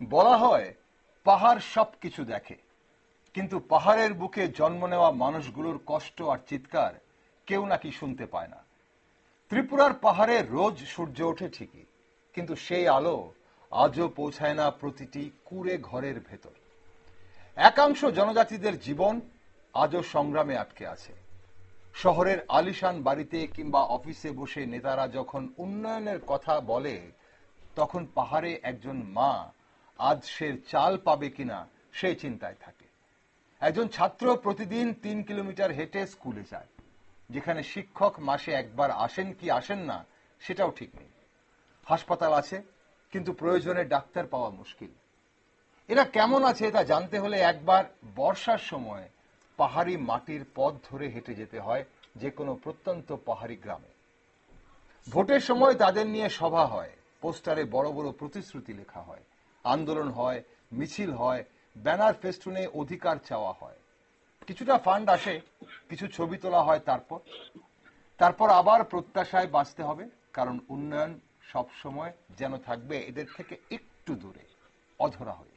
বলা হয়, পাহাড় সবকিছু দেখে। কিন্তু পাহাড়ের বুকে জন্ম নেওয়া মানুষগুলোর কষ্ট আর চিৎকার কেউ নাকি শুনতে পায় না। ত্রিপুরার পাহাড়ে রোজ সূর্য ওঠে ঠিকই, কিন্তু সেই আলো আজও পৌঁছায় না প্রতিটি কুড়ে ঘরের ভেতর। একাংশ জনজাতিদের জীবন আজও সংগ্রামে আটকে আছে। শহরের আলিশান বাড়িতে কিংবা অফিসে বসে নেতারা যখন উন্নয়নের কথা বলে, তখন পাহাড়ে একজন মা আজ সে চাল পাবে কিনা, সে চিন্তায় থাকে। একজন ছাত্র প্রতিদিন তিন কিলোমিটার হেঁটে স্কুলে যায়, যেখানে শিক্ষক মাসে একবার আসেন কি আসেন না, সেটাও ঠিক নেই। হাসপাতাল আছে, কিন্তু প্রয়োজনে ডাক্তার পাওয়া মুশকিল। এরা কেমন আছে তা জানতে হলে একবার বর্ষার সময় পাহাড়ি মাটির পথ ধরে হেঁটে যেতে হয় যে কোনো প্রত্যন্ত পাহাড়ি গ্রামে। ভোটের সময় তাদের নিয়ে সভা হয়, পোস্টারে বড় বড় প্রতিশ্রুতি লেখা হয়। আন্দোলন হয়, মিছিল হয়, ব্যানার ফেস্টুনে অধিকার চাওয়া হয়। কিছুটা ফান্ড আসে, কিছু ছবি তোলা হয় তারপর। তারপর আবার প্রত্যাশায় বাঁচতে হবে, কারণ উন্নয়ন সব সময় যেন থাকবে এদের থেকে একটু দূরে, অধরা হয়ে।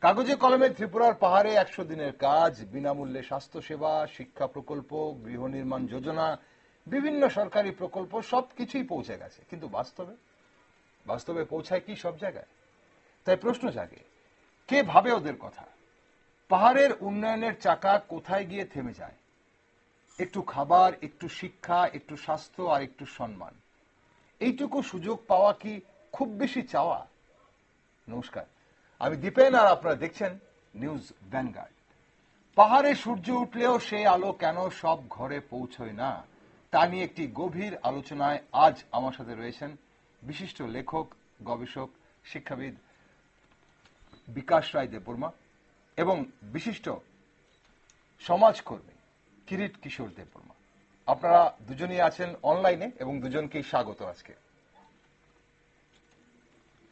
কাগজে কলমে ত্রিপুরার পাহাড়ে একশো দিনের কাজ, বিনামূল্যে স্বাস্থ্যসেবা, শিক্ষা প্রকল্প, গৃহ নির্মাণ যোজনা, বিভিন্ন সরকারি প্রকল্প, সবকিছুই পৌঁছে গেছে। কিন্তু বাস্তবে? বাস্তবে পৌঁছায় কি সব জায়গায়? তাই প্রশ্ন জাগে, কে ভাবে ওদের কথা? পাহাড়ের উন্নয়নের চাকা কোথায় গিয়ে থেমে যায়? একটু খাবার, একটু শিক্ষা, একটু স্বাস্থ্য আর একটু সম্মান। এইটুকু সুযোগ পাওয়া কি খুব বেশি চাওয়া? নমস্কার, আমি দীপেন আর আপনারা দেখছেন নিউজ ভ্যানগার্ড। পাহাড়ে সূর্য উঠলেও সেই আলো কেন সব ঘরে পৌঁছয় না? তা নিয়ে একটি গভীর আলোচনায় আজ আমার সাথে রয়েছেন বিশিষ্ট লেখক, গবেষক, শিক্ষাবিদ বিকাশ রায় দেববর্মা এবং বিশিষ্ট সমাজকর্মী কিরিট কিশোর দেববর্মা। আপনারা দুজনেই আছেন অনলাইনে এবং দুজনকেই স্বাগত আজকে।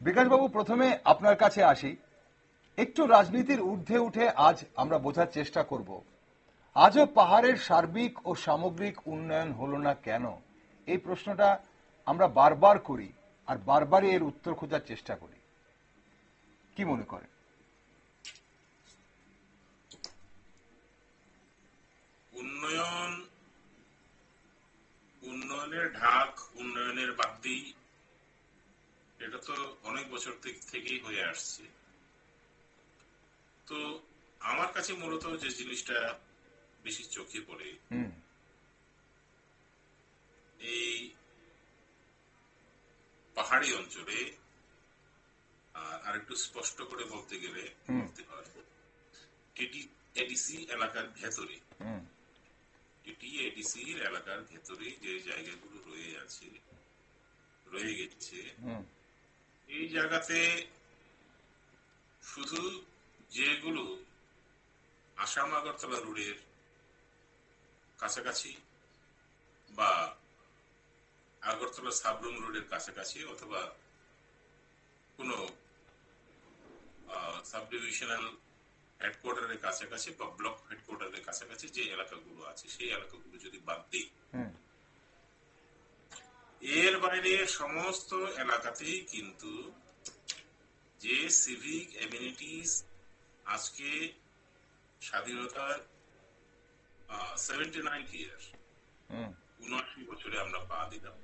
বিকাশবাবু, প্রথমে আপনার কাছে আসি। একটু রাজনীতির ঊর্ধ্বে উঠে আজ আমরা বোঝার চেষ্টা করব। আজও পাহাড়ের সার্বিক ও সামগ্রিক উন্নয়ন হলো না কেন? এই প্রশ্নটা আমরা বারবার করি আর বারবারই এর উত্তর খোঁজার চেষ্টা করি। কি মনে করেন উন্নয়ন উন্নয়নের ঢাক উন্নয়নের বাতি এটা তো অনেক বছর থেকেই হয়ে আসছে। তো আমার কাছে মূলত যে জিনিসটা বেশি চোখে পড়ে এই পাহাড়ি অঞ্চলে আর আরেকটু স্পষ্ট করে বলতে গেলে। বলতে হয় এডিসি এলাকার ভেতরে এলাকার ভেতরে যে জায়গাগুলো রয়ে আছে রয়ে গেছে এই জায়গাতে শুধু যেগুলো আসাম আগরতলা রোডের কাছাকাছি বা আগরতলা সাবরুম রোডের কাছাকাছি অথবা কোনো সাব ডিভিশনাল হেডকোয়ার্টারের কাছাকাছি বা ব্লক হেডকোয়ার্টারের কাছাকাছি যে এলাকাগুলো আছে সেই এলাকাগুলো যদি বাদ দিই এর বাইরে সমস্ত এলাকাতেই কিন্তু যে সিভিক এমিনিটিস আজকে স্বাধীনতার সেভেন্টি নাইন ইয়ার উনআশি বছরে আমরা পা দিলাম।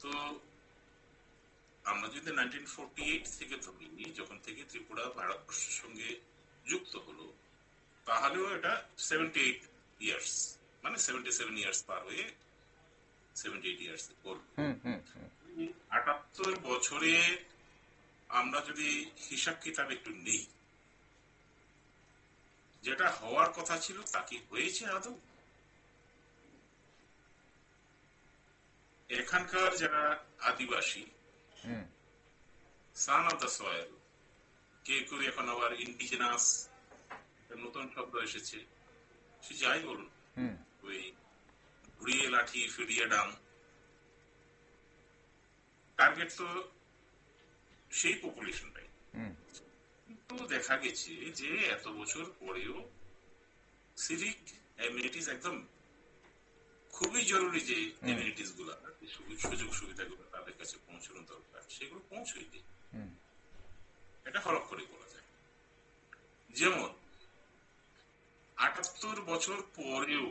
তো আমরা যদি নাইনটিন ফোরটি এইট থেকে ধরি যখন থেকে ত্রিপুরা ভারতবর্ষের সঙ্গে যুক্ত হলো তাহলেও এটা সেভেন্টি এইট ইয়ার্স মানে সেভেন্টি সেভেন ইয়ার্স পার হয়ে সেভেন্টি এইট ইয়ার্স করবে আটাত্তর বছরে আমরা যদি হিসাব কিতাব একটু নেই যেটা হওয়ার কথা ছিল তা কি হয়েছে আদৌ? এখানকার যারা আদিবাসী সান অফ দ্য সয়েল কে কেউ এখন আবার ইন্ডিজিনাস নতুন শব্দ এসেছে সে যাই বলুন। ওই ঘুরিয়ে লাঠি ফিরিয়ে ডাং টার্গেট তো সেই পপুলেশনটাই হুম কিন্তু দেখা গেছে যে এত বছর পরেও সিভিক এমিনিটিস একদম খুবই জরুরি যে এমিনিটিসগুলো। সুযোগ সুবিধাগুলো তাদের কাছে পৌঁছানো দরকার সেগুলো এটা করে বলা যায় যেমন আটাত্তর বছর পরেও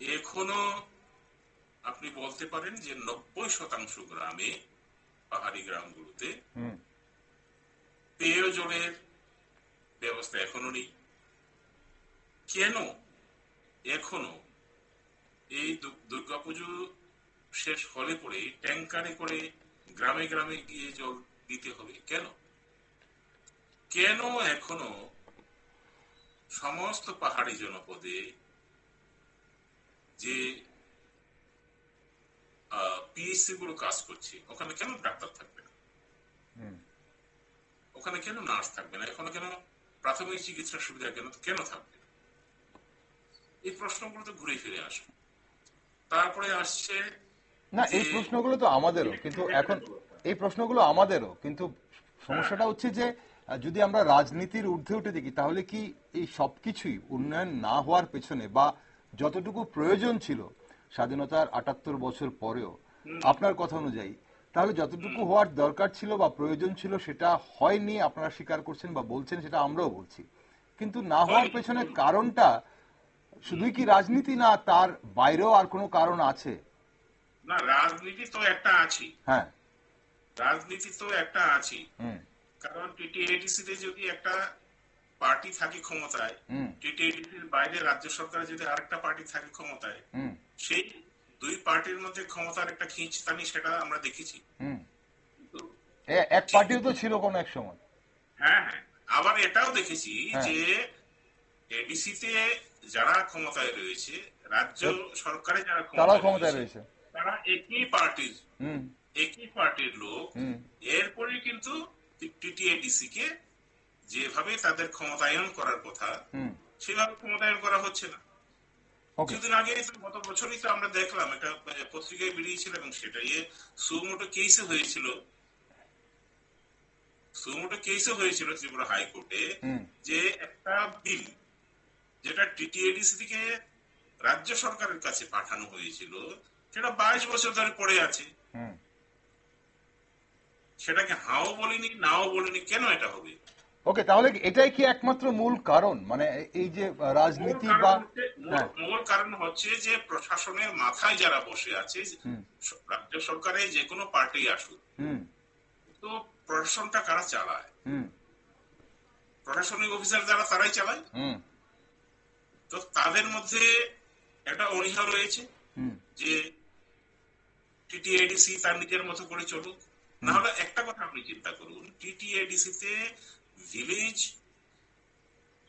এখনও আপনি বলতে পারেন যে নব্বই শতাংশ গ্রামে পাহাড়ি গ্রামগুলোতে পেয় জলের ব্যবস্থা এখনও নেই কেন এখনও এই দুর্গাপুজো শেষ হলে পরে ট্যাঙ্কারে করে গ্রামে গ্রামে গিয়ে জল দিতে হবে। কেন? কেন এখনও সমস্ত পাহাড়ি জনপদে যে পিএসসি গুলো কাজ করছে ওখানে কেন ডাক্তার থাকবে না? ওখানে কেন নার্স থাকবে না? এখানে কেন প্রাথমিক চিকিৎসার সুবিধা কেন কেন থাকবে এই প্রশ্নগুলো তো ঘুরে ফিরে আসবে। তারপরে আসছে না এই প্রশ্নগুলো তো আমাদেরও কিন্তু এখন এই প্রশ্নগুলো আমাদেরও কিন্তু সমস্যাটা হচ্ছে যে যদি আমরা রাজনীতির ঊর্ধ্বে উঠে দেখি তাহলে কি এই সবকিছুই উন্নয়ন না হওয়ার পেছনে বা যতটুকু প্রয়োজন ছিল স্বাধীনতার আটাত্তর বছর পরেও আপনার কথা অনুযায়ী তাহলে যতটুকু হওয়ার দরকার ছিল বা প্রয়োজন ছিল সেটা হয়নি আপনারা স্বীকার করছেন বা বলছেন সেটা আমরাও বলছি। কিন্তু না হওয়ার পেছনে কারণটা শুধুই কি রাজনীতি না তার বাইরেও আর কোনো কারণ আছে? না রাজনীতি তো একটা আছে হ্যাঁ। রাজনীতি তো একটা আছে কারণ যদি একটা পার্টি থাকে ক্ষমতায় টিটিএডিসির বাইরে রাজ্য সরকারে যদি আরেকটা পার্টি থাকে ক্ষমতায় সেই দুই পার্টির মধ্যে ক্ষমতার একটা খিঁচতানি সেটা আমরা দেখেছি। হুম। এক পার্টিও তো ছিল কোনো এক সময়। হ্যাঁ হ্যাঁ। আবার এটাও দেখেছি হ্যাঁ। যে এডিসি তে যারা ক্ষমতায় রয়েছে রাজ্য সরকারে যারা ক্ষমতায় রয়েছে তারা একই পার্টির একই পার্টির লোক। এরপরে কিন্তু টিটিএডিসি কে যেভাবে তাদের ক্ষমতায়ন করার কথা সেভাবে ক্ষমতায়ন করা হচ্ছে না। কিছুদিন আগে গত বছরই তো আমরা দেখলাম একটা পত্রিকায় বেরিয়েছিল এবং সেটাই সুমোটো কেসে হয়েছিল। সুমোটো কেসে হয়েছিল ত্রিপুরা হাইকোর্টে যে একটা বিল যেটা টিটিএডিসি থেকে রাজ্য সরকারের কাছে পাঠানো হয়েছিল সেটা বাইশ বছর ধরে পড়ে আছে। সেটাকে হাও বলিনি নাও বলিনি কেন এটা হবে? ওকে তাহলে এটাই কি একমাত্র মূল কারণ? মানে এই যে রাজনীতি বা মূল- হ্যাঁ। কারণ হচ্ছে যে প্রশাসনের মাথায় যারা বসে আছে রাজ্য সরকারে যে কোনো পার্টি আসুক হুম। তো প্রশাসনটা কারা চালায়? হুম। প্রশাসনিক অফিসার যারা তারাই চালায়? তো তাদের মধ্যে একটা অনীহা রয়েছে যে টিটিএডিসি তার নিজের মতো করে চলুক। না হলে একটা কথা আপনি চিন্তা করুন টিটিএডিসি তে ভিলেজ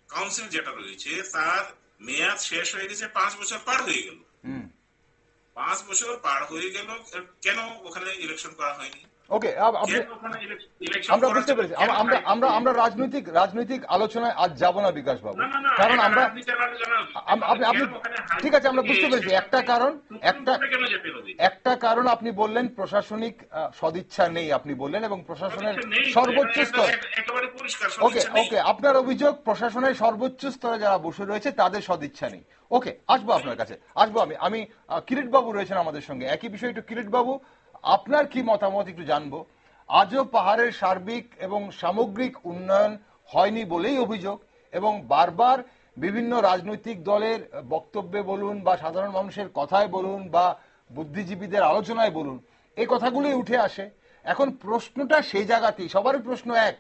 কাউন্সিল যেটা রয়েছে তার মেয়াদ শেষ হয়ে গেছে পাঁচ বছর পার হয়ে গেল। হুম। পাঁচ বছর পার হয়ে গেল কেন ওখানে ইলেকশন করা হয়নি? ওকে আমরা বুঝতে পেরেছি। আমরা- আমরা আমরা রাজনৈতিক রাজনৈতিক আলোচনায় আজ যাব না বিকাশ বাবু। কারণ আমরা আপনি ঠিক আছে আমরা বুঝতে পেরেছি। একটা কারণ একটা একটা কারণ আপনি বললেন প্রশাসনিক সদিচ্ছা নেই আপনি বললেন এবং প্রশাসনের সর্বোচ্চ স্তর ওকে ওকে আপনার অভিযোগ প্রশাসনের সর্বোচ্চ স্তরে যারা বসে রয়েছে তাদের সদিচ্ছা নেই। ওকে আসব আপনার কাছে। আসব আমি আমি কিরিট বাবু রয়েছেন আমাদের সঙ্গে। একই বিষয় একটু কিরিট বাবু আপনার কি মতামত একটু জানব? আজও পাহাড়ের সার্বিক এবং সামগ্রিক উন্নয়ন হয়নি বলেই অভিযোগ এবং বারবার বিভিন্ন রাজনৈতিক দলের বক্তব্যে বলুন বা সাধারণ মানুষের কথায় বলুন বা বুদ্ধিজীবীদের আলোচনায় বলুন এই কথাগুলোই উঠে আসে। এখন প্রশ্নটা সেই জায়গাতেই, সবারই প্রশ্ন এক,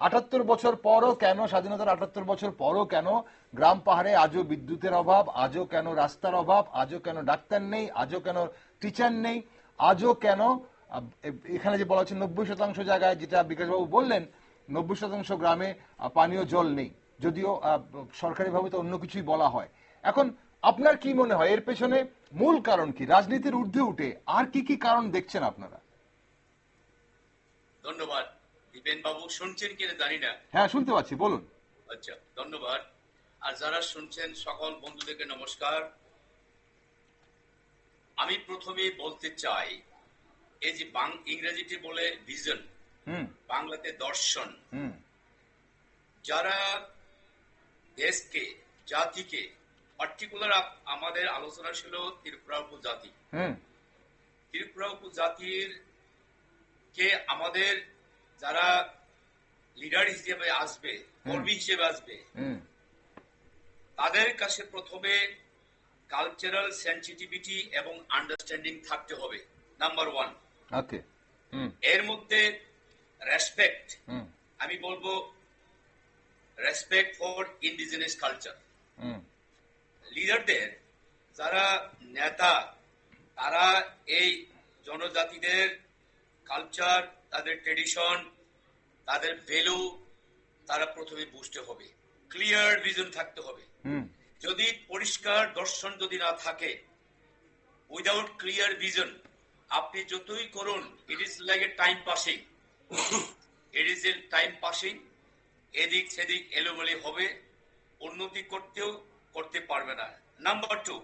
আটাত্তর বছর পরও কেন, স্বাধীনতার আটাত্তর বছর পরও কেন গ্রাম পাহাড়ে আজও বিদ্যুতের অভাব, আজও কেন রাস্তার অভাব, আজও কেন ডাক্তার নেই, আজও কেন টিচার নেই? আজও কেন? এখানে যে বলা হচ্ছে নব্বই শতাংশ জায়গায় যেটা বিকাশবাবু বললেন নব্বই শতাংশ গ্রামে পানীয় জল নেই। যদিও সরকারিভাবে তো অন্য কিছুই বলা হয়। এখন আপনার কি মনে হয়? এর পেছনে মূল কারণ কি? রাজনীতির ঊর্ধ্বে উঠে আর কি কি কারণ দেখছেন আপনারা? ধন্যবাদ। দীপেন বাবু শুনছেন কিনা জানি না। হ্যাঁ শুনতে পাচ্ছি বলুন। আচ্ছা ধন্যবাদ। আর যারা শুনছেন সকল বন্ধুদেরকে নমস্কার। আমি প্রথমে বলতে চাই এই যে ইংরেজিতে বলে ভিজন বাংলাতে দর্শন। যারা দেশকে জাতিকে পার্টিকুলার আমাদের আলোচনা ছিল ত্রিপুরা উপজাতি ত্রিপুরা উপজাতির কে আমাদের যারা লিডার হিসেবে আসবে কর্মী হিসেবে আসবে তাদের কাছে প্রথমে কালচারাল সেন্সিটিভিটি এবং আন্ডারস্ট্যান্ডিং থাকতে হবে নাম্বার ওয়ান ওকে এর মধ্যে রেসপেক্ট আমি বলব রেসপেক্ট ফর ইন্ডিজিনাস কালচার লিডারদের যারা নেতা তারা এই জনজাতিদের কালচার তাদের ট্রেডিশন তাদের ভ্যালু তারা প্রথমে বুঝতে হবে। ক্লিয়ার ভিজন থাকতে হবে। হুম। যদি পরিষ্কার দর্শন যদি না থাকে উইদাউট ক্লিয়ার ভিজন আপনি যতই করুন it is like a time passing it is a time passing এদিক সেদিক এলোমেলি হবে উন্নতি করতেও করতে পারবে না। Number two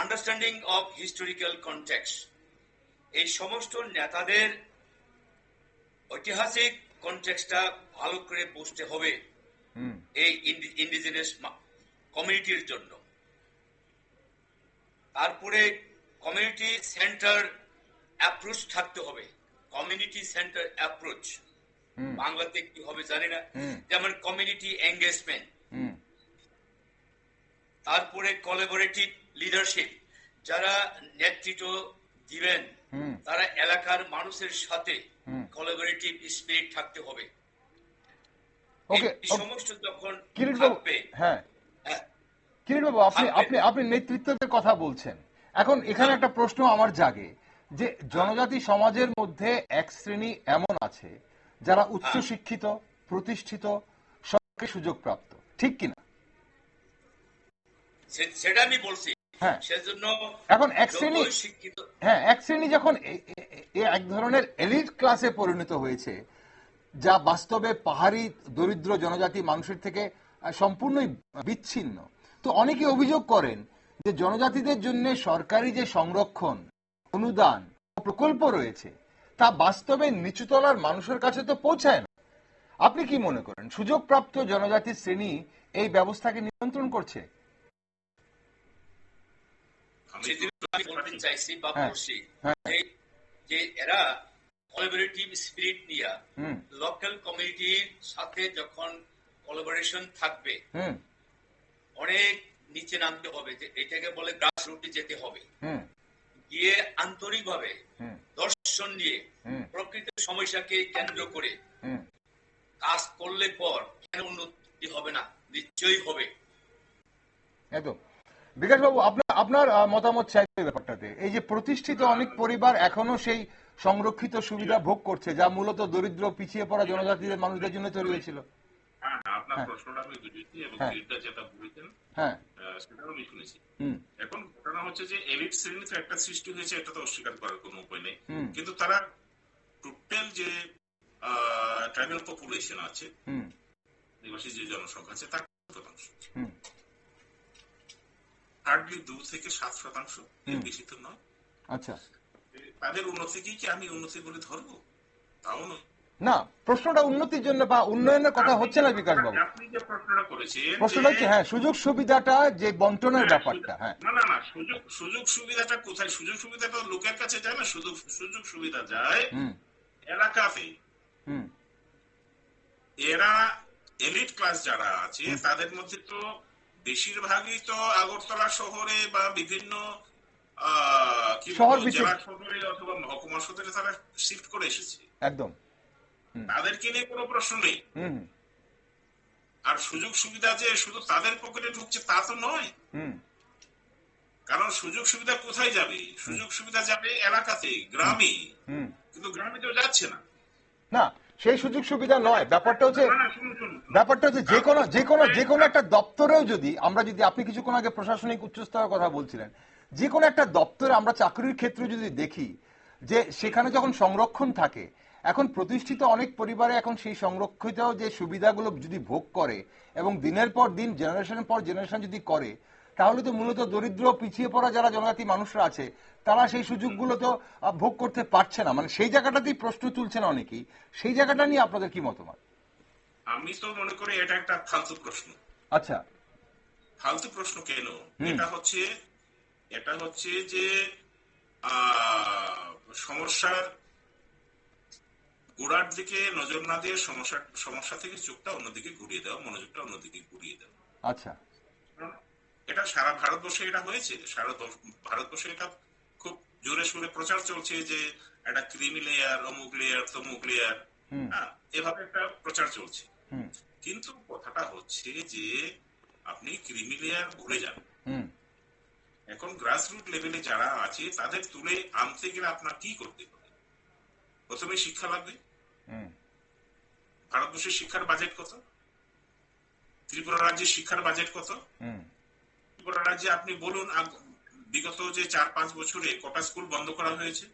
understanding of historical context এই সমস্ত নেতাদের ঐতিহাসিক কনটেক্সটা ভালো করে বুঝতে হবে। এই ইন্ডিজিনাস কমিউনিটির জন্য। তারপরে কমিউনিটি সেন্টার অ্যাপ্রোচ থাকতে হবে। কমিউনিটি সেন্টার অ্যাপ্রোচ বাংলাতে কি হবে জানি না। যেমন কমিউনিটি এঙ্গেজমেন্ট তারপরে কোলাবোরেটিভ লিডারশিপ যারা নেতৃত্ব দিবেন তারা এলাকার মানুষের সাথে। কোলাবোরেটিভ স্পিরিট থাকতে হবে। ওকে সমস্ত যখন থাকবে হ্যাঁ। হ্যাঁ, বাবু আপনি আপনি আপনি নেতৃত্বের কথা বলছেন। এখন এখানে একটা প্রশ্ন আমার জাগে যে জনজাতি সমাজের মধ্যে এক শ্রেণি এমন আছে যারা উচ্চ শিক্ষিত প্রতিষ্ঠিত সরকারি সুযোগ প্রাপ্ত। ঠিক কিনা? সেটা আমি বলছি। হ্যাঁ। সেজন্য এখন এক শ্রেণি শিক্ষিত হ্যাঁ এক শ্রেণি যখন এক ধরনের এলিট ক্লাসে পরিণত হয়েছে যা বাস্তবে পাহাড়ি দরিদ্র জনজাতি মানুষের থেকে সম্পূর্ণই বিচ্ছিন্ন। তো অনেকে অভিযোগ করেন যে জনজাতিদের জন্য সরকারি যে সংরক্ষণ অনুদান প্রকল্প রয়েছে তা বাস্তবে নিচুতলার মানুষের কাছে তো পৌঁছায় না। আপনি কি মনে করেন সুযোগপ্রাপ্ত জনজাতি শ্রেণি এই ব্যবস্থাকে নিয়ন্ত্রণ করছে? চাইছি বা হ্যাঁ, বলছি হ্যাঁ। যে- এরা কোলাবোরেটিভ স্পিরিট নিয়ে লোকাল কমিউনিটির সাথে যখন কোলাবোরেশন থাকবে অনেক নিচে নামতে হবে যে এটাকে বলে গ্রাস রুটে যেতে হবে। গিয়ে আন্তরিকভাবে দর্শন নিয়ে প্রকৃত সমস্যাকে কেন্দ্র করে কাজ করলে পর কেন উন্নতি হবে না? নিশ্চয়ই হবে। একদম। বিকাশ বাবু আপনার আপনার মতামত চাইবে ব্যাপারটাতে। এই যে প্রতিষ্ঠিত অনেক পরিবার এখনও সেই সংরক্ষিত সুবিধা ভোগ করছে যা মূলত দরিদ্র পিছিয়ে পড়া জনজাতিদের মানুষদের জন্য তৈরি হয়েছিল। হ্যাঁ আপনার হ্যাঁ। প্রশ্নটা আমি বুঝেছি এবং হ্যাঁ। যেটা বলেছেন হ্যাঁ। সেটাও আমি শুনেছি। এখন ঘটনা হচ্ছে যে এলিট শ্রেণি একটা সৃষ্টি হয়েছে এটা তো অস্বীকার করার কোনো উপায় নেই। কিন্তু তারা টোটাল যে ট্রাইবাল পপুলেশন আছে নিবাসী যে জনসংখ্যা আছে তার শতাংশ? হার্ডলি দু থেকে সাত শতাংশ বেশি তো নয়। আচ্ছা। তাদের উন্নতিকেই কি আমি উন্নতি বলে ধরবো? তাও নয়। না প্রশ্নটা উন্নতির জন্য বা উন্নয়নের কথা হচ্ছে না বিকাশ বাবু। আপনি যে প্রশ্নটা করেছেন প্রশ্নটা হচ্ছে হ্যাঁ সুযোগ সুবিধাটা যে বন্টনের ব্যাপারটা হ্যাঁ। না না না সুযোগ সুযোগ সুবিধাটা কোথায়? সুযোগ সুবিধাটা লোকের কাছে যায় না? সুযোগ সুযোগ সুবিধা যায় হুম। এলাকাতে হুম। এরা এলিট ক্লাস যারা আছে তাদের মধ্যে তো বেশিরভাগই তো আগরতলা শহরে বা বিভিন্ন আহ, কি বলব, শহর জেলা শহরে অথবা মহকুমা শহরে তারা শিফট করে এসেছে। একদম। তাদেরকে নিয়ে কোনো প্রশ্ন নেই। আর সুযোগ সুবিধা যে শুধু তাদের পকেটে ঢুকছে তা তো নয়। কারণ সুযোগ সুবিধা কোথায় যাবে? সুযোগ সুবিধা যাবে এলাকাতে গ্রামে। কিন্তু গ্রামে তো যাচ্ছে না। না সেই সুযোগ সুবিধা নয়। ব্যাপারটা হচ্ছে। ব্যাপারটা হচ্ছে যে কোনো যে কোনো যে কোনো একটা দপ্তরেও যদি আমরা যদি আপনি কিছুক্ষণ আগে প্রশাসনিক উচ্চস্তরের কথা বলছিলেন। যে কোনো একটা দপ্তরে আমরা চাকরির ক্ষেত্রে যদি দেখি যে সেখানে যখন সংরক্ষণ থাকে এখন প্রতিষ্ঠিত অনেক পরিবারে এখন সেই সংরক্ষিত যে সুবিধাগুলো যদি ভোগ করে এবং দিনের পর দিন জেনারেশনের পর জেনারেশন যদি করে তাহলে তো মূলত দরিদ্র পিছিয়ে পড়া যারা জনজাতি মানুষরা আছে তারা সেই সুযোগগুলো তো ভোগ করতে পারছে না। মানে সেই জায়গাটাতেই প্রশ্ন তুলছেন অনেকেই। সেই জায়গাটা নিয়ে আপনাদের কি মতামত? আমি তো মনে করি এটা একটা ফালতু প্রশ্ন। আচ্ছা। ফালতু প্রশ্ন কেন? এটা হচ্ছে এটা হচ্ছে যে সমস্যার গোড়ার দিকে নজর না দিয়ে সমস্যা সমস্যা থেকে চোখটা অন্যদিকে ঘুরিয়ে দেওয়া মনোযোগটা অন্যদিকে ঘুরিয়ে দেওয়া। আচ্ছা। এটা সারা ভারতবর্ষে এটা হয়েছে সারা ভারতবর্ষে এটা খুব জোরে সোরে প্রচার চলছে যে একটা ক্রিমি লেয়ার অমুক লেয়ার তমুক লেয়ার হ্যাঁ এভাবে একটা প্রচার চলছে। কিন্তু কথাটা হচ্ছে যে আপনি ক্রিমি লেয়ার ভুলে যান। এখন গ্রাসরুট লেভেলে যারা আছে তাদের তুলে আনতে গেলে আপনার কি করতে হবে? প্রথমে শিক্ষা লাগবে। ভারতবর্ষের শিক্ষার বাজেট কত? ত্রিপুরা রাজ্যের শিক্ষার বাজেট কত? ত্রিপুরা রাজ্যে আপনি বলুন বিগত যে চার পাঁচ বছরে কটা স্কুল বন্ধ করা হয়েছে?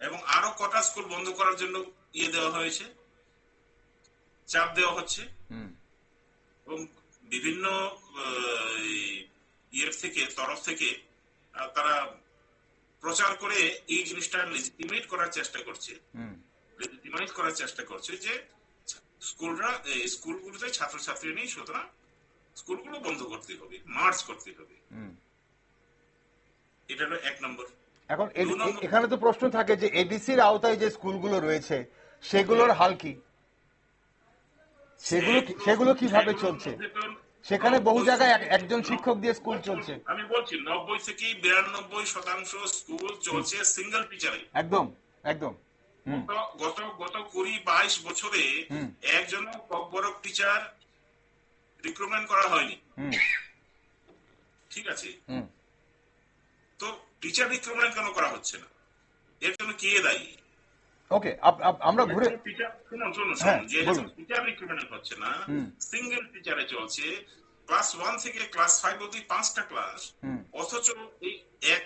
এবং আরও কটা স্কুল বন্ধ করার জন্য ইয়ে দেওয়া হয়েছে? চাপ দেওয়া হচ্ছে? হুম। এবং বিভিন্ন ইয়ের থেকে তরফ থেকে তারা প্রচার করে এই জিনিসটা লেজিটিমেট করার চেষ্টা করছে। লেজিটিমাইজ করার চেষ্টা করছে যে স্কুলরা স্কুলগুলোতে ছাত্রছাত্রী নেই সুতরাং স্কুলগুলো বন্ধ করতে হবে মার্চ করতে হবে। এটা হলো এক নম্বর। এখন এখানে তো প্রশ্ন থাকে যে এডিসির আওতায় যে স্কুলগুলো রয়েছে সেগুলোর হাল কি? সেগুলো সেগুলো কীভাবে চলছে? সেখানে বহু জায়গায় একজন শিক্ষক দিয়ে স্কুল চলছে। আমি বলছি নব্বই থেকে বিরানব্বই শতাংশ স্কুল চলছে সিঙ্গেল টিচারে একদম একদম। গত গত কুড়ি বাইশ বছরে একজন বড় টিচার রিক্রুটমেন্ট করা হয়নি। ঠিক আছে? তো টিচার রিক্রুটমেন্ট কেন করা হচ্ছে না? এর জন্য কে দায়ী? ওকে আমরা ঘুরে শুনুন শুনুন হ্যাঁ, শুনুন যে বলুন। টিচার রিক্রুটমেন্ট হচ্ছে না সিঙ্গেল টিচারে চলছে ক্লাস ওয়ান থেকে ক্লাস ফাইভ অব্দি পাঁচটা ক্লাস অথচ এই এক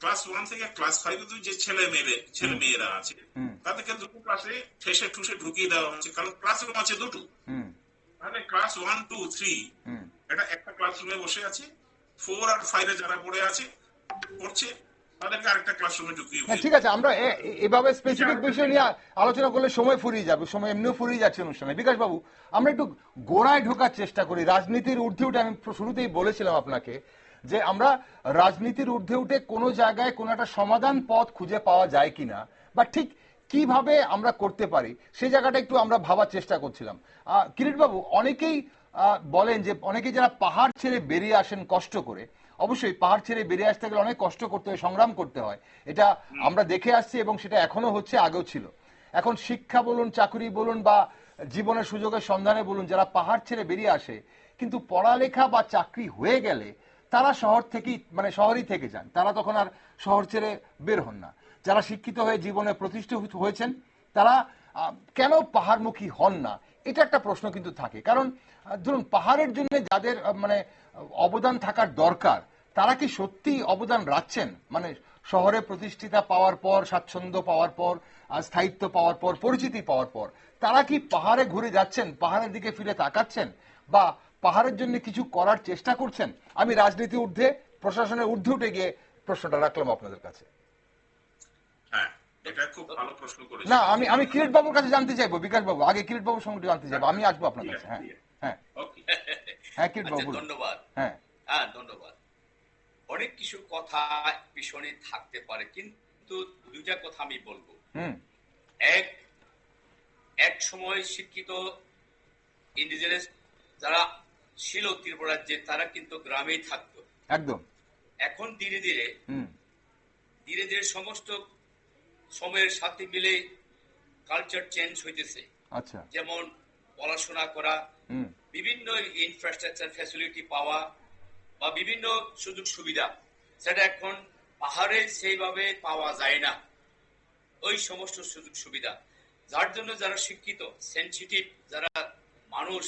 ক্লাস ওয়ান থেকে ক্লাস ফাইভ অব্দি যে ছেলে মেয়ে ছেলে মেয়েরা আছে তাদেরকে দুটো ক্লাসে ঠেসে ঠুসে ঢুকিয়ে দেওয়া হচ্ছে কারণ ক্লাসরুম আছে দুটো। তাহলে ক্লাস ওয়ান টু থ্রি এটা একটা ক্লাসরুমে বসে আছে ফোর আর ফাইভে যারা পড়ে আছে পড়ছে হ্যাঁ ঠিক আছে আমরা এভাবে স্পেসিফিক বিষয় নিয়ে আলোচনা করলে সময় ফুরিয়ে যাবে সময় এমনিও ফুরিয়ে যাচ্ছে অনুষ্ঠানে। বিকাশ বাবু আমরা একটু গোড়ায় ঢোকার চেষ্টা করি। রাজনীতির ঊর্ধ্বে উঠে আমি শুরুতেই বলেছিলাম আপনাকে যে আমরা রাজনীতির ঊর্ধ্বে উঠে কোনো জায়গায় কোনো একটা সমাধান পথ খুঁজে পাওয়া যায় কিনা বা ঠিক কীভাবে আমরা করতে পারি সেই জায়গাটা একটু আমরা ভাবার চেষ্টা করছিলাম। আহ, কিরিটবাবু অনেকেই আহ, বলেন যে অনেকে যারা পাহাড় ছেড়ে বেরিয়ে আসেন কষ্ট করে অবশ্যই পাহাড় ছেড়ে বেরিয়ে আসতে গেলে অনেক কষ্ট করতে হয়, সংগ্রাম করতে হয়। এটা আমরা দেখে আসছি এবং সেটা এখনও হচ্ছে, আগেও ছিল। এখন শিক্ষা বলুন, চাকরি বলুন বা জীবনের সুযোগের সন্ধানে বলুন, যারা পাহাড় ছেড়ে বেরিয়ে আসে, কিন্তু পড়ালেখা বা চাকরি হয়ে গেলে তারা শহর থেকেই মানে শহরই থেকে যান। তারা তখন আর শহর ছেড়ে বের হন না। যারা শিক্ষিত হয়ে জীবনে প্রতিষ্ঠিত হয়েছেন, তারা কেন পাহাড়মুখী হন না? এটা একটা প্রশ্ন কিন্তু থাকে। কারণ ধরুন, পাহাড়ের জন্য যাদের মানে অবদান থাকার দরকার, তারা কি সত্যি অবদান রাখছেন? মানে শহরে প্রতিষ্ঠিতা পাওয়ার পর, স্বাচ্ছন্দ্য পাওয়ার পর স্থায়িত্ব পাওয়ার পর, পরিচিতি পাওয়ার পর, তারা কি পাহাড়ে ঘুরে যাচ্ছেন, পাহাড়ের দিকে ফিরে তাকাচ্ছেন? বা পাহাড়ের জন্য কিছু করার চেষ্টা করছেন? আমি রাজনীতি ঊর্ধ্বে, প্রশাসনের ঊর্ধ্বে উঠে গিয়ে প্রশ্নটা রাখলাম আপনাদের কাছে। হ্যাঁ। এটা খুব ভালো প্রশ্ন করেছে না আমি আমি কিরিট বাবুর কাছে জানতে চাইব বিকাশ বাবু আগে কিরিট বাবুর সঙ্গে জানতে চাইব। আমি আসব আপনার কাছে হ্যাঁ হ্যাঁ। হ্যাঁ কিরিট আচ্ছা বাবু ধন্যবাদ। হ্যাঁ। হ্যাঁ ধন্যবাদ। অনেক কিছু কথা পিছনে থাকতে পারে কিন্তু দুইটা কথা আমি বলব। হুম। এক এক সময় শিক্ষিত ইন্ডিজিনাস যারা ছিল ত্রিপুরা রাজ্যে তারা কিন্তু গ্রামেই থাকতো। একদম। এখন ধীরে ধীরে হুম। ধীরে ধীরে সমস্ত সময়ের সাথে মিলে কালচার চেঞ্জ হইতেছে। আচ্ছা। যেমন পড়াশোনা করা বিভিন্ন ইনফ্রাস্ট্রাকচার ফ্যাসিলিটি পাওয়া বা বিভিন্ন সুযোগ সুবিধা সেটা এখন পাহাড়ে সেইভাবে পাওয়া যায় না। ওই সমস্ত সুযোগ সুবিধা। যার জন্য যারা শিক্ষিত সেন্সিটিভ যারা মানুষ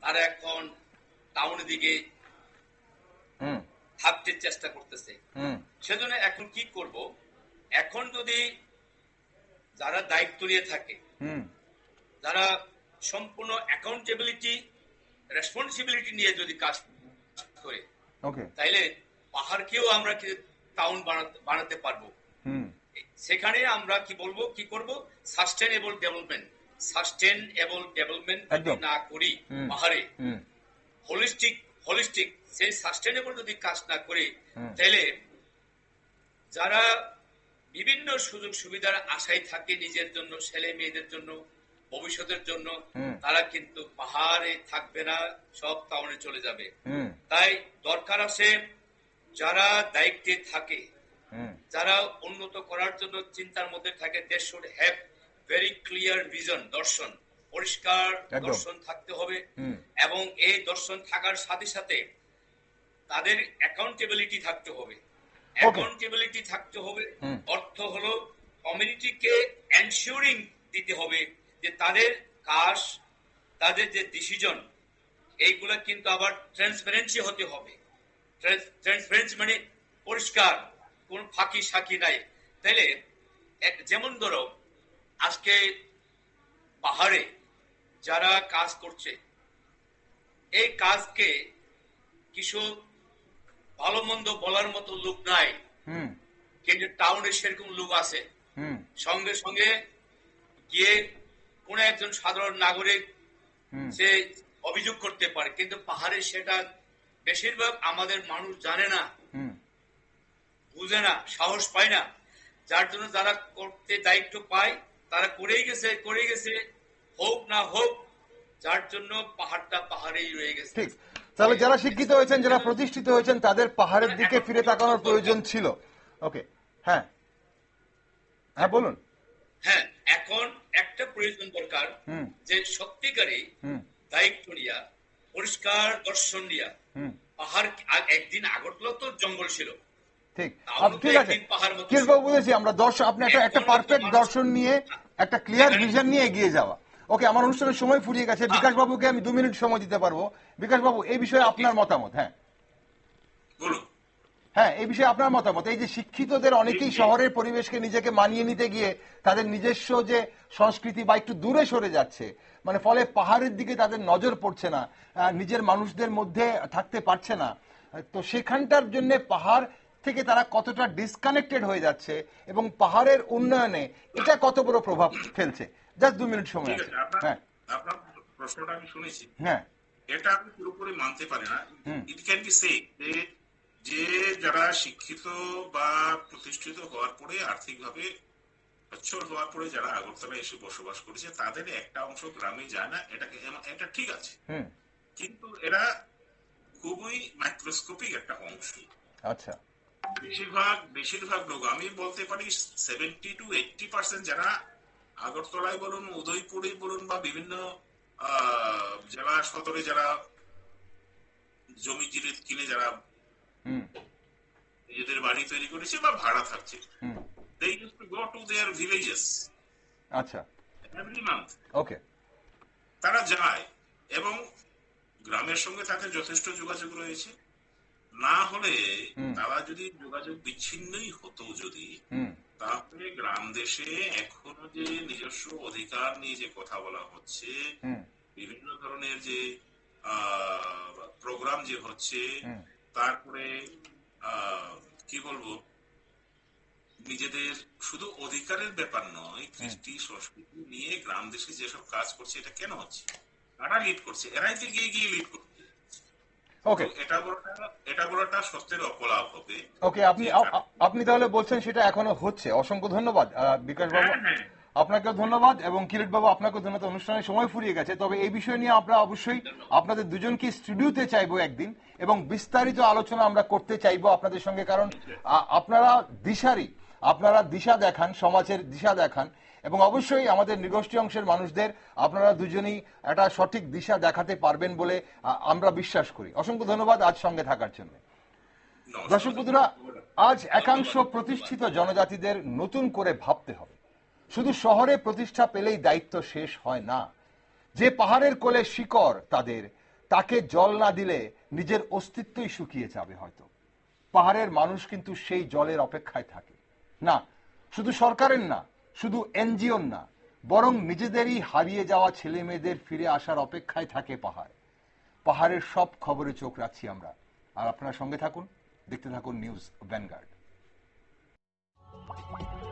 তারা এখন টাউনের দিকে থাকতে চেষ্টা করতেছে। সেজন্য এখন কি করব? এখন যদি যারা দায়িত্ব নিয়ে থাকে যারা সম্পূর্ণ অ্যাকাউন্টেবিলিটি রেসপন্সিবিলিটি নিয়ে যদি কাজ করে তাইলে পাহাড়কেও আমরা কি টাউন বানাতে পারব? সেখানে আমরা কি বলব কি করব? সাস্টেনেবল ডেভেলপমেন্ট সাস্টেনেবল ডেভেলপমেন্ট যদি না করি পাহাড়ে হোলিস্টিক হোলিস্টিক সেই সাস্টেনেবল যদি কাজ না করি। তাহলে যারা বিভিন্ন সুযোগ সুবিধার আশায় থাকে নিজের জন্য ছেলে মেয়েদের জন্য ভবিষ্যতের জন্য। তারা কিন্তু পাহাড়ে থাকবে না সব টাউনে চলে যাবে। তাই দরকার আছে যারা দায়িত্বে থাকে। যারা উন্নত করার জন্য চিন্তার মধ্যে থাকে they should have very clear vision দর্শন। পরিষ্কার দর্শন থাকতে হবে। এবং এই দর্শন থাকার সাথে সাথে তাদের অ্যাকাউন্টেবিলিটি থাকতে হবে। অ্যাকাউন্টেবিলিটি থাকতে হবে। অর্থ হলো কমিউনিটিকে এনশিওরিং দিতে হবে যে তাদের কাজ তাদের যে ডিসিশন এইগুলা কিন্তু আবার ট্রান্সপারেন্সি হতে হবে। ট্রান্সপারেন্সি মানে পরিষ্কার কোন ফাঁকি সাকি নাই। তাইলে যেমন ধরো আজকে পাহাড়ে যারা কাজ করছে এই কাজকে কিছু ভালো মন্দ বলার মতো লোক নাই। কিন্তু টাউনে সেরকম লোক আছে। সঙ্গে সঙ্গে গিয়ে কোন একজন সাধারণ নাগরিক সে অভিযোগ করতে পারে। কিন্তু পাহাড়ে সেটা বেশিরভাগ আমাদের মানুষ জানে না বুঝে না সাহস পায় না। যার জন্য যারা করতে দায়িত্ব পায় তারা করেই গেছে করে গেছে। হোক না হোক যার জন্য পাহাড়টা পাহাড়েই রয়ে গেছে। তাহলে যারা শিক্ষিত হয়েছেন যারা প্রতিষ্ঠিত হয়েছেন তাদের পাহাড়ের দিকে ফিরে তাকানোর প্রয়োজন ছিল। ওকে হ্যাঁ। হ্যাঁ বলুন। হ্যাঁ এখন একটা প্রয়োজন দরকার যে সত্যিকারে দায়িত্ব নিয়া পরিষ্কার দর্শন নিয়া পাহাড় একদিন আগরতলা তো জঙ্গল ছিল। ঠিক। আছে। কীরকম আমরা দর্শন আপনি একটা একটা পারফেক্ট দর্শন নিয়ে একটা ক্লিয়ার ভিশন নিয়ে এগিয়ে যাওয়া। ওকে আমার অনুষ্ঠানের সময় ফুরিয়ে গেছে। বিকাশ বাবুকে আমি দু মিনিট সময় দিতে পারব। বিকাশ বাবু এই বিষয়ে আপনার মতামত হ্যাঁ। হ্যাঁ এই বিষয়ে আপনার মতামত। এই যে শিক্ষিতদের অনেকেই শহরের পরিবেশকে নিজেকে মানিয়ে নিতে গিয়ে তাদের নিজস্ব যে সংস্কৃতি বা একটু দূরে সরে যাচ্ছে মানে ফলে পাহাড়ের দিকে তাদের নজর পড়ছে না নিজের মানুষদের মধ্যে থাকতে পারছে না তো সেখানটার জন্য পাহাড় থেকে তারা কতটা ডিসকানেক্টেড হয়ে যাচ্ছে এবং পাহাড়ের উন্নয়নে এটা কত বড় প্রভাব ফেলছে? জাস্ট দু মিনিট সময় আছে হ্যাঁ। আপনার প্রশ্নটা আমি শুনেছি। হ্যাঁ। এটা আমি পুরোপুরি মানতে পারি না। ইট ক্যান বি সে যে যারা শিক্ষিত বা প্রতিষ্ঠিত হওয়ার পরে আর্থিকভাবে সচ্ছল হওয়ার পরে যারা আগরতলা এসে বসবাস করেছে তাদের একটা অংশ গ্রামে যায় না। এটাকে এটা ঠিক আছে। কিন্তু এরা খুবই মাইক্রোস্কোপিক একটা অংশ। আচ্ছা। বেশিরভাগ বেশিরভাগ লোক আমি বলতে পারি সেভেন্টি টু এইটটি পার্সেন্ট যারা আগরতলায় বলুন উদয়পুরে বলুন বা বিভিন্ন জেলা সদরে যারা জমি জিরে কিনে যারা নিজেদের বাড়ি তৈরি করেছে বা ভাড়া থাকছে। হুম। They used to go to their villages আচ্ছা। every month ওকে তারা যায় এবং গ্রামের সঙ্গে তাদের যথেষ্ট যোগাযোগ রয়েছে। না হলে তারা যদি যোগাযোগ বিচ্ছিন্নই হতো যদি তাহলে গ্রাম দেশে এখনও যে নিজস্ব অধিকার নিয়ে যে কথা বলা হচ্ছে বিভিন্ন ধরনের যে প্রোগ্রাম যে হচ্ছে তারপরে আহ, কি বলব? নিজেদের শুধু অধিকারের ব্যাপার নয় কৃষ্টি সংস্কৃতি নিয়ে গ্রাম দেশে যেসব কাজ করছে এটা কেন হচ্ছে? কারা লিড করছে? এরাই তো গিয়ে গিয়ে লিড করছে। ওকে এটা বলাটা এটা বলাটা সত্যের অপলাপ হবে ওকে আপনি আপ- আপ- আপনি তাহলে বলছেন সেটা এখনও হচ্ছে। অসংখ্য ধন্যবাদ বিকাশ বাবু। হ্যাঁ, হ্যাঁ। আপনাকেও ধন্যবাদ এবং কিরিট বাবু আপনাকেও ধন্যবাদ। অনুষ্ঠানের সময় ফুরিয়ে গেছে। তবে এই বিষয় নিয়ে আমরা অবশ্যই আপনাদের দুজনকে স্টুডিওতে চাইব একদিন এবং বিস্তারিত আলোচনা আমরা করতে চাইব আপনাদের সঙ্গে। কারণ আপনারা দিশারি। আপনারা দিশা দেখান সমাজের দিশা দেখান এবং অবশ্যই আমাদের নিগোষ্ঠী অংশের মানুষদের আপনারা দুজনেই একটা সঠিক দিশা দেখাতে পারবেন বলে আমরা বিশ্বাস করি। অসংখ্য ধন্যবাদ আজ সঙ্গে থাকার জন্য। দর্শক বন্ধুরা আজ একাংশ প্রতিষ্ঠিত জনজাতিদের নতুন করে ভাবতে হবে। শুধু শহরে প্রতিষ্ঠা পেলেই দায়িত্ব শেষ হয় না। যে পাহাড়ের কোলে শিকড় তাদের তাকে জল না দিলে নিজের অস্তিত্বই শুকিয়ে যাবে হয়তো। পাহাড়ের মানুষ কিন্তু সেই জলের অপেক্ষায় থাকে। না, শুধু সরকারের না, শুধু এনজিওর না, বরং নিজেদেরই হারিয়ে যাওয়া ছেলে মেয়েদের ফিরে আসার অপেক্ষায় থাকে পাহাড়। পাহাড়ের সব খবরে চোখ রাখছি আমরা। আর আপনার সঙ্গে থাকুন, দেখতে থাকুন নিউজ ভ্যানগার্ড।